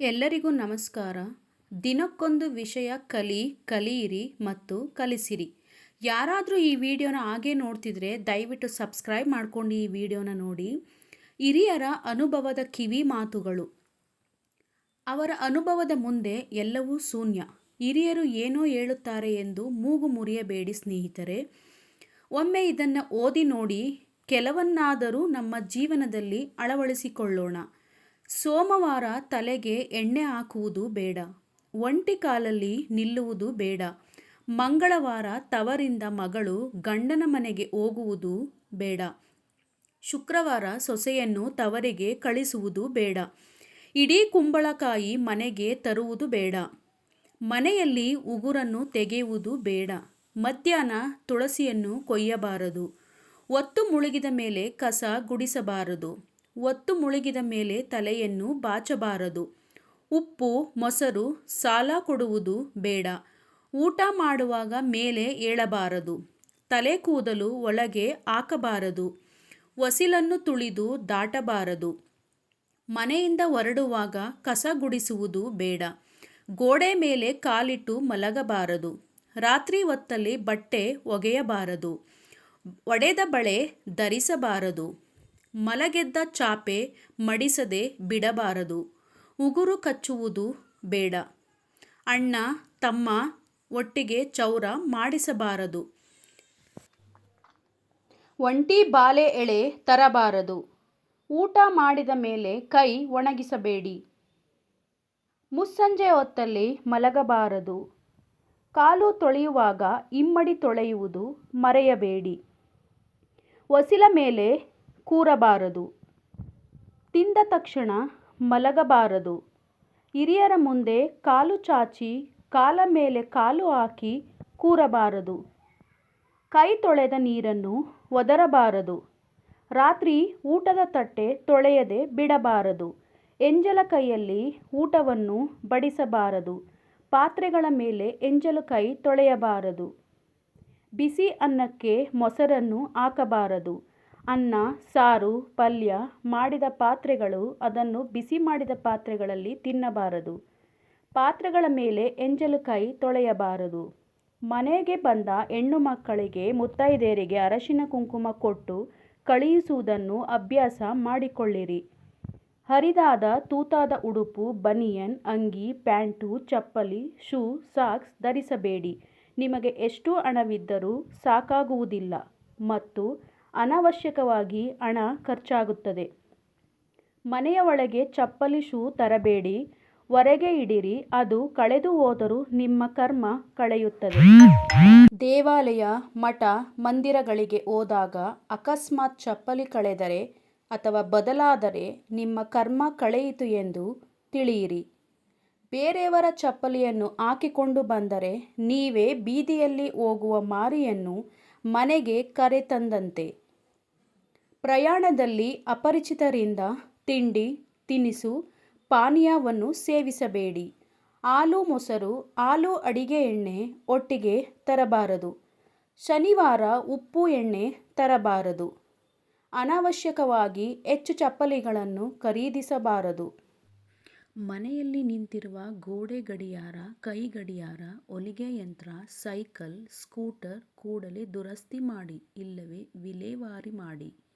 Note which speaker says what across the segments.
Speaker 1: ಎಲ್ಲರಿಗೂ ನಮಸ್ಕಾರ. ದಿನಕ್ಕೊಂದು ವಿಷಯ ಕಲಿ, ಕಲಿಯಿರಿ ಮತ್ತು ಕಲಿಸಿರಿ. ಯಾರಾದರೂ ಈ ವಿಡಿಯೋನ ಹಾಗೆ ನೋಡ್ತಿದ್ರೆ ದಯವಿಟ್ಟು ಸಬ್ಸ್ಕ್ರೈಬ್ ಮಾಡ್ಕೊಂಡು ಈ ವಿಡಿಯೋನ ನೋಡಿ. ಹಿರಿಯರ ಅನುಭವದ ಕಿವಿ ಮಾತುಗಳು. ಅವರ ಅನುಭವದ ಮುಂದೆ ಎಲ್ಲವೂ ಶೂನ್ಯ. ಹಿರಿಯರು ಏನೋ ಹೇಳುತ್ತಾರೆ ಎಂದು ಮೂಗು ಮುರಿಯಬೇಡಿ ಸ್ನೇಹಿತರೆ. ಒಮ್ಮೆ ಇದನ್ನು ಓದಿ ನೋಡಿ ಕೆಲವನ್ನಾದರೂ ನಮ್ಮ ಜೀವನದಲ್ಲಿ ಅಳವಡಿಸಿಕೊಳ್ಳೋಣ. ಸೋಮವಾರ ತಲೆಗೆ ಎಣ್ಣೆ ಹಾಕುವುದು ಬೇಡ. ಒಂಟಿ ಕಾಲಲ್ಲಿ ನಿಲ್ಲುವುದು ಬೇಡ. ಮಂಗಳವಾರ ತವರಿಂದ ಮಗಳು ಗಂಡನ ಮನೆಗೆ ಹೋಗುವುದು ಬೇಡ. ಶುಕ್ರವಾರ ಸೊಸೆಯನ್ನು ತವರಿಗೆ ಕಳಿಸುವುದು ಬೇಡ. ಇಡೀ ಕುಂಬಳಕಾಯಿ ಮನೆಗೆ ತರುವುದು ಬೇಡ. ಮನೆಯಲ್ಲಿ ಉಗುರನ್ನು ತೆಗೆಯುವುದು ಬೇಡ. ಮಧ್ಯಾಹ್ನ ತುಳಸಿಯನ್ನು ಕೊಯ್ಯಬಾರದು. ಒತ್ತು ಮುಳುಗಿದ ಮೇಲೆ ಕಸ ಗುಡಿಸಬಾರದು. ಒತ್ತು ಮುಳುಗಿದ ಮೇಲೆ ತಲೆಯನ್ನು ಬಾಚಬಾರದು. ಉಪ್ಪು, ಮೊಸರು, ಸಾಲ ಕೊಡುವುದು ಬೇಡ. ಊಟ ಮಾಡುವಾಗ ಮೇಲೆ ಏಳಬಾರದು. ತಲೆ ಕೂದಲು ಒಳಗೆ ಹಾಕಬಾರದು. ವಸಿಲನ್ನು ತುಳಿದು ದಾಟಬಾರದು. ಮನೆಯಿಂದ ಹೊರಡುವಾಗ ಕಸ ಗುಡಿಸುವುದು ಬೇಡ. ಗೋಡೆ ಮೇಲೆ ಕಾಲಿಟ್ಟು ಮಲಗಬಾರದು. ರಾತ್ರಿ ಹೊತ್ತಲ್ಲಿ ಬಟ್ಟೆ ಒಗೆಯಬಾರದು. ಒಡೆದ ಬಳೆ ಧರಿಸಬಾರದು. ಮಲಗೆದ್ದ ಚಾಪೆ ಮಡಿಸದೆ ಬಿಡಬಾರದು. ಉಗುರು ಕಚ್ಚುವುದು ಬೇಡ. ಅಣ್ಣ, ತಮ್ಮ ಒಟ್ಟಿಗೆ ಚೌರ ಮಾಡಿಸಬಾರದು. ಒಂಟಿ ಬಾಲೆ ಎಳೆ ತರಬಾರದು. ಊಟ ಮಾಡಿದ ಮೇಲೆ ಕೈ ಒಣಗಿಸಬೇಡಿ. ಮುಸ್ಸಂಜೆ ಹೊತ್ತಲ್ಲಿ ಮಲಗಬಾರದು. ಕಾಲು ತೊಳೆಯುವಾಗ ಇಮ್ಮಡಿ ತೊಳೆಯುವುದು ಮರೆಯಬೇಡಿ. ಒಸಿಲ ಮೇಲೆ ಕೂರಬಾರದು. ತಿಂದ ತಕ್ಷಣ ಮಲಗಬಾರದು. ಹಿರಿಯರ ಮುಂದೆ ಕಾಲು ಚಾಚಿ, ಕಾಲ ಮೇಲೆ ಕಾಲು ಹಾಕಿ ಕೂರಬಾರದು. ಕೈ ತೊಳೆದ ನೀರನ್ನು ಒದರಬಾರದು. ರಾತ್ರಿ ಊಟದ ತಟ್ಟೆ ತೊಳೆಯದೆ ಬಿಡಬಾರದು. ಎಂಜಲ ಕೈಯಲ್ಲಿ ಊಟವನ್ನು ಬಡಿಸಬಾರದು. ಪಾತ್ರೆಗಳ ಮೇಲೆ ಎಂಜಲು ಕೈ ತೊಳೆಯಬಾರದು. ಬಿಸಿ ಅನ್ನಕ್ಕೆ ಮೊಸರನ್ನು ಹಾಕಬಾರದು. ಅನ್ನ, ಸಾರು, ಪಲ್ಯ ಮಾಡಿದ ಪಾತ್ರೆಗಳು ಅದನ್ನು ಬಿಸಿ ಮಾಡಿದ ಪಾತ್ರೆಗಳಲ್ಲಿ ತಿನ್ನಬಾರದು. ಪಾತ್ರೆಗಳ ಮೇಲೆ ಎಂಜಲುಕಾಯಿ ತೊಳೆಯಬಾರದು. ಮನೆಗೆ ಬಂದ ಹೆಣ್ಣು ಮಕ್ಕಳಿಗೆ ಮುತ್ತೈದೆಯರಿಗೆ ಅರಶಿನ ಕುಂಕುಮ ಕೊಟ್ಟು ಕಳುಹಿಸುವುದನ್ನು ಅಭ್ಯಾಸ ಮಾಡಿಕೊಳ್ಳಿರಿ. ಹರಿದಾದ ತೂತಾದ ಉಡುಪು, ಬನಿಯನ್, ಅಂಗಿ, ಪ್ಯಾಂಟು, ಚಪ್ಪಲಿ, ಶೂ, ಸಾಕ್ಸ್ ಧರಿಸಬೇಡಿ. ನಿಮಗೆ ಎಷ್ಟು ಹಣವಿದ್ದರೂ ಸಾಕಾಗುವುದಿಲ್ಲ. ಮತ್ತು ಅನವಶ್ಯಕವಾಗಿ ಹಣ ಖರ್ಚಾಗುತ್ತದೆ. ಮನೆಯ ಒಳಗೆ ಚಪ್ಪಲಿ ಶೂ ತರಬೇಡಿ, ಹೊರಗೆ ಇಡಿರಿ, ಅದು ಕಳೆದು ಹೋದರೂ ನಿಮ್ಮ ಕರ್ಮ ಕಳೆಯುತ್ತದೆ. ದೇವಾಲಯ ಮಠ ಮಂದಿರಗಳಿಗೆ ಹೋದಾಗ ಅಕಸ್ಮಾತ್ ಚಪ್ಪಲಿ ಕಳೆದರೆ ಅಥವಾ ಬದಲಾದರೆ ನಿಮ್ಮ ಕರ್ಮ ಕಳೆಯಿತು ಎಂದು ತಿಳಿಯಿರಿ. ಬೇರೆಯವರ ಚಪ್ಪಲಿಯನ್ನು ಹಾಕಿಕೊಂಡು ಬಂದರೆ ನೀವೇ ಬೀದಿಯಲ್ಲಿ ಹೋಗುವ ಮಾರಿಯನ್ನು ಮನೆಗೆ ಕರೆತಂದಂತೆ. ಪ್ರಯಾಣದಲ್ಲಿ ಅಪರಿಚಿತರಿಂದ ತಿಂಡಿ, ತಿನಿಸು, ಪಾನೀಯವನ್ನು ಸೇವಿಸಬೇಡಿ. ಹಾಲು ಮೊಸರು, ಹಾಲು ಅಡಿಗೆ ಎಣ್ಣೆ ಒಟ್ಟಿಗೆ ತರಬಾರದು. ಶನಿವಾರ ಉಪ್ಪು ಎಣ್ಣೆ ತರಬಾರದು. ಅನಾವಶ್ಯಕವಾಗಿ ಹೆಚ್ಚು ಚಪ್ಪಲಿಗಳನ್ನು ಖರೀದಿಸಬಾರದು. ಮನೆಯಲ್ಲಿ ನಿಂತಿರುವ ಗೋಡೆ ಗಡಿಯಾರ, ಕೈ ಗಡಿಯಾರ ಹೊಲಿಗೆ ಯಂತ್ರ, ಸೈಕಲ್, ಸ್ಕೂಟರ್ ಕೂಡಲೇ ದುರಸ್ತಿ ಮಾಡಿ, ಇಲ್ಲವೇ ವಿಲೇವಾರಿ ಮಾಡಿ.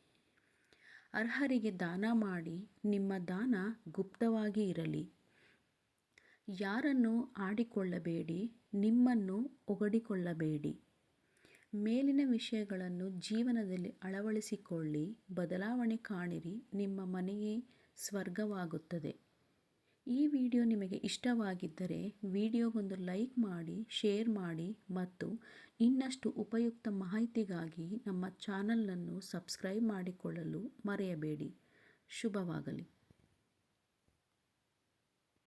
Speaker 1: ಅರ್ಹರಿಗೆ ದಾನ ಮಾಡಿ ನಿಮ್ಮ ದಾನ ಗುಪ್ತವಾಗಿ ಇರಲಿ. ಯಾರನ್ನು ಆಡಿಕೊಳ್ಳಬೇಡಿ, ನಿಮ್ಮನ್ನು ಒಗಡಿಕೊಳ್ಳಬೇಡಿ. ಮೇಲಿನ ವಿಷಯಗಳನ್ನು ಜೀವನದಲ್ಲಿ ಅಳವಡಿಸಿಕೊಳ್ಳಿ, ಬದಲಾವಣೆ ಕಾಣಿರಿ, ನಿಮ್ಮ ಮನೆಯೇ ಸ್ವರ್ಗವಾಗುತ್ತದೆ. ಈ ವಿಡಿಯೋ ನಿಮಗೆ ಇಷ್ಟವಾಗಿದ್ದರೆ ವಿಡಿಯೋಗೊಂದು ಲೈಕ್ ಮಾಡಿ, ಶೇರ್ ಮಾಡಿ ಮತ್ತು ಇನ್ನಷ್ಟು ಉಪಯುಕ್ತ ಮಾಹಿತಿಗಾಗಿ ನಮ್ಮ ಚಾನಲನ್ನು ಸಬ್ಸ್ಕ್ರೈಬ್ ಮಾಡಿಕೊಳ್ಳಲು ಮರೆಯಬೇಡಿ. ಶುಭವಾಗಲಿ.